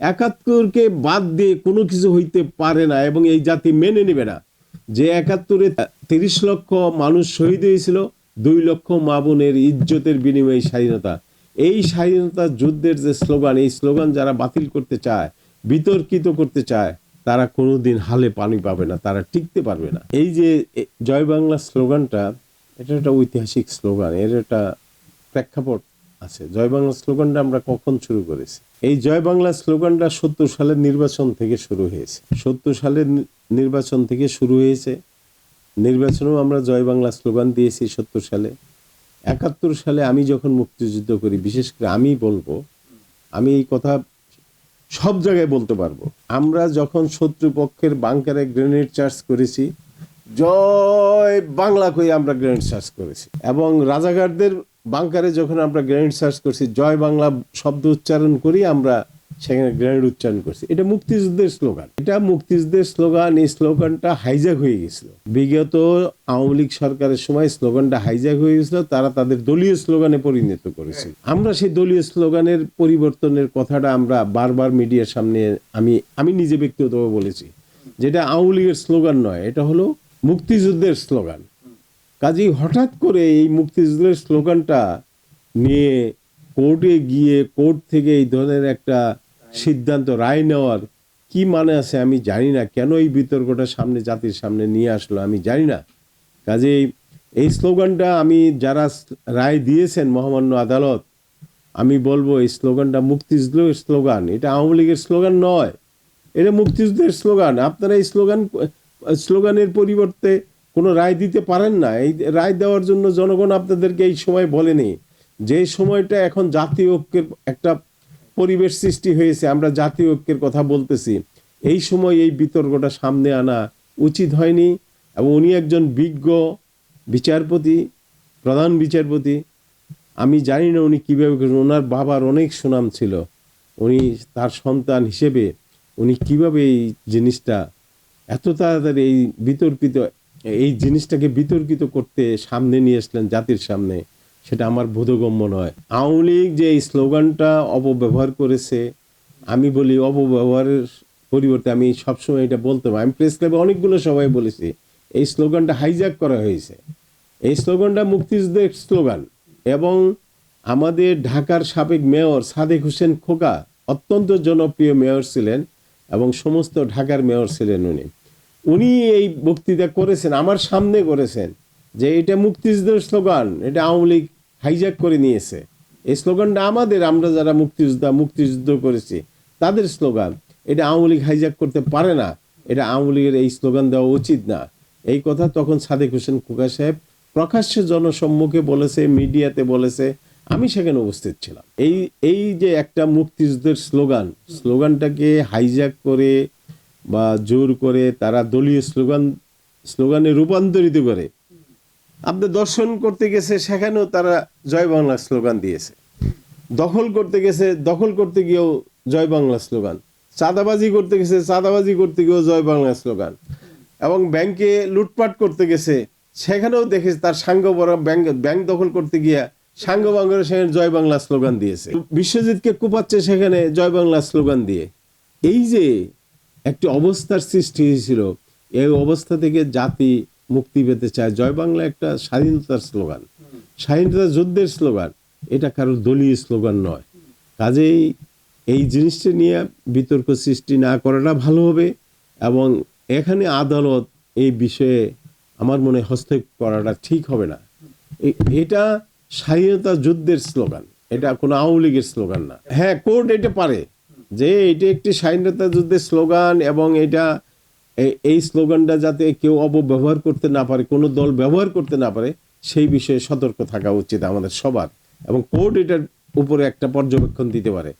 একাত্তরকে বাদ দিয়ে কোনো কিছু হইতে পারে না এবং এই জাতি মেনে নেবে না। যে একাত্তরে তিরিশ লক্ষ মানুষ শহীদ হয়েছিল, দুই লক্ষ মা বোনের ইজ্জতের বিনিময়ে স্বাধীনতা। এই স্বাধীনতা যুদ্ধের যে স্লোগান, এই স্লোগান যারা বাতিল করতে চায়, বিতর্কিত করতে চায়, তারা কোনোদিন হালে পানি পাবে না, তারা টিকতে পারবে না। এই যে জয় বাংলা স্লোগানটা, এটা একটা ঐতিহাসিক স্লোগান, এর একটা প্রেক্ষাপট। আছে। জয় বাংলা স্লোগানটা আমরা কখন শুরু করেছি? এই জয় বাংলা স্লোগানটা সত্তর সালের নির্বাচন থেকে শুরু হয়েছে। সত্তর সালের নির্বাচন থেকে শুরু হয়েছে। নির্বাচনেও আমরা জয় বাংলা স্লোগান দিয়েছি সত্তর সালে। একাত্তর সালে আমি যখন মুক্তিযুদ্ধ করি, বিশেষ করে আমি বলব, আমি এই কথা সব জায়গায় বলতে পারব। আমরা যখন শত্রুপক্ষের বাংকারে গ্রেনেড চার্জ করেছি, জয় বাংলা কই আমরা গ্রেনেড চার্জ করেছি। এবং রাজাঘাটদের বাংকারে যখন আমরা গ্রেনেড সার্চ করছি জয় বাংলা শব্দ উচ্চারণ করি আমরা সেখানে গ্রেনেড উচ্চারণ করছি। এটা মুক্তিযুদ্ধের স্লোগান। এটা মুক্তিযুদ্ধের স্লোগান এই স্লোগানটা হাইজ্যাক হয়ে গেছিল। বিগত আওয়ামী লীগ সরকারের সময় স্লোগানটা হাইজ্যাক হয়ে গেছিল তারা তাদের দলীয় স্লোগানে পরিণত করেছে আমরা সেই দলীয় স্লোগানের পরিবর্তনের কথাটা আমরা বারবার মিডিয়ার সামনে আমি আমি নিজে ব্যক্তিগতভাবে বলেছি যেটা আওয়ামী লীগের স্লোগান নয় এটা হলো মুক্তিযুদ্ধের স্লোগান। কাজেই হঠাৎ করে এই মুক্তিযুদ্ধের স্লোগানটা নিয়ে কোর্টে গিয়ে কোর্ট থেকে এই ধরনের একটা সিদ্ধান্ত রায় নেওয়ার কি মানে আছে আমি জানি না। কেন এই বিতর্কটা সামনে, জাতির সামনে নিয়ে আসলো আমি জানি না। কাজেই এই স্লোগানটা আমি যারা রায় দিয়েছেন মহামান্য আদালত, আমি বলব এই স্লোগানটা মুক্তিযুদ্ধের স্লোগান। এটা আওয়ামী লীগের স্লোগান নয়। এটা মুক্তিযুদ্ধের স্লোগান। আপনারা এই স্লোগান, স্লোগানের পরিবর্তে কোনো রায় দিতে পারেন না। এই রায় দেওয়ার জন্য জনগণ আপনাদেরকে এই সময় বলেনি যে সময়টা এখন জাতীয় ঐক্যের একটা পরিবেশ সৃষ্টি হয়েছে, আমরা জাতীয় ঐক্যের কথা বলতেছি। এই সময় এই বিতর্কটা সামনে আনা উচিত হয়নি এবং উনি একজন বিজ্ঞ বিচারপতি, প্রধান বিচারপতি। আমি জানি না উনি কীভাবে ওনার বাবার অনেক সুনাম ছিল। উনি তার সন্তান হিসেবে উনি কীভাবে এই জিনিসটা এত তাড়াতাড়ি এই বিতর্কিত এই জিনিসটাকে বিতর্কিত করতে সামনে নিয়ে আসলেন জাতির সামনে, সেটা আমার বোধগম্য নয়। আওয়ামী লীগ যে এই স্লোগানটা অপব্যবহার করেছে, আমি বলি অপব্যবহারের পরিবর্তে আমি সবসময় এটা বলতে পারি। আমি প্রেস ক্লাবে অনেকগুলো সবাই বলেছি, এই স্লোগানটা হাইজ্যাক করা হয়েছে। এই স্লোগানটা মুক্তিযুদ্ধের স্লোগান এবং আমাদের ঢাকার সাবেক মেয়র সাদেক হোসেন খোকা অত্যন্ত জনপ্রিয় মেয়র ছিলেন এবং সমস্ত ঢাকার মেয়র ছিলেন উনি। উনি এই বক্তৃতা করেছেন, আমার সামনে করেছেন, যে এটা মুক্তিযুদ্ধের স্লোগান, এটা আওয়ামী লীগ হাইজ্যাক করে নিয়েছে। এই স্লোগানটা আমাদের, আমরা যারা মুক্তিযোদ্ধা, মুক্তিযুদ্ধ করেছি, তাদের স্লোগান, এটা আওয়ামী লীগ হাইজ্যাক করতে পারে না, এটা আওয়ামী লীগের এই স্লোগান দেওয়া উচিত না। এই কথা তখন সাদেক হোসেন খোকা সাহেব প্রকাশ্যে জনসম্মুখে বলেছে, মিডিয়াতে বলেছে, আমি সেখানে উপস্থিত ছিলাম। এই এই যে একটা মুক্তিযুদ্ধের স্লোগান, স্লোগানটাকে হাইজ্যাক করে বা জোর করে তারা দলীয় স্লোগান, স্লোগানে রূপান্তরিত করে। আপনি দর্শন করতে গেছে, সেখানেও তারা জয় বাংলা স্লোগান দিয়েছে। দখল করতে গেছে, দখল করতে গিয়েও জয় বাংলা স্লোগান। চাঁদাবাজি করতে গেছে, চাঁদাবাজি করতে গিয়েও জয় বাংলা স্লোগান। এবং ব্যাংকে লুটপাট করতে গেছে, সেখানেও দেখেছে তার সাঙ্গ বড় ব্যাংক ব্যাংক দখল করতে গিয়া সাঙ্গ বাংলার সেখানে জয় বাংলা স্লোগান দিয়েছে। বিশ্বজিৎকে কুপাচ্ছে সেখানে জয় বাংলা স্লোগান দিয়ে। এই যে একটি অবস্থার সৃষ্টি হয়েছিল। এই অবস্থা থেকে জাতি মুক্তি পেতে চায়। জয় বাংলা একটা স্বাধীনতার স্লোগান। স্বাধীনতা যুদ্ধের স্লোগান। এটা কারোর দলীয় স্লোগান নয়। কাজেই এই জিনিসটা নিয়ে বিতর্ক সৃষ্টি না করাটা ভালো হবে এবং এখানে আদালত এই বিষয়ে আমার মনে হস্তক্ষেপ করাটা ঠিক হবে না। এটা স্বাধীনতা যুদ্ধের স্লোগান। এটা কোনো আওয়ামী লীগের স্লোগান না। হ্যাঁ কোর্ট এটা পারে। যে এটা একটি স্বাধীনতা যুদ্ধের স্লোগান এবং এটা এই স্লোগানটা যাতে কেউ অপব্যবহার করতে না পারে, কোনো দল ব্যবহার করতে না পারে, সেই বিষয়ে সতর্ক থাকা উচিত আমাদের সবার এবং কোর্ট এটার উপরে একটা পর্যবেক্ষণ দিতে পারে।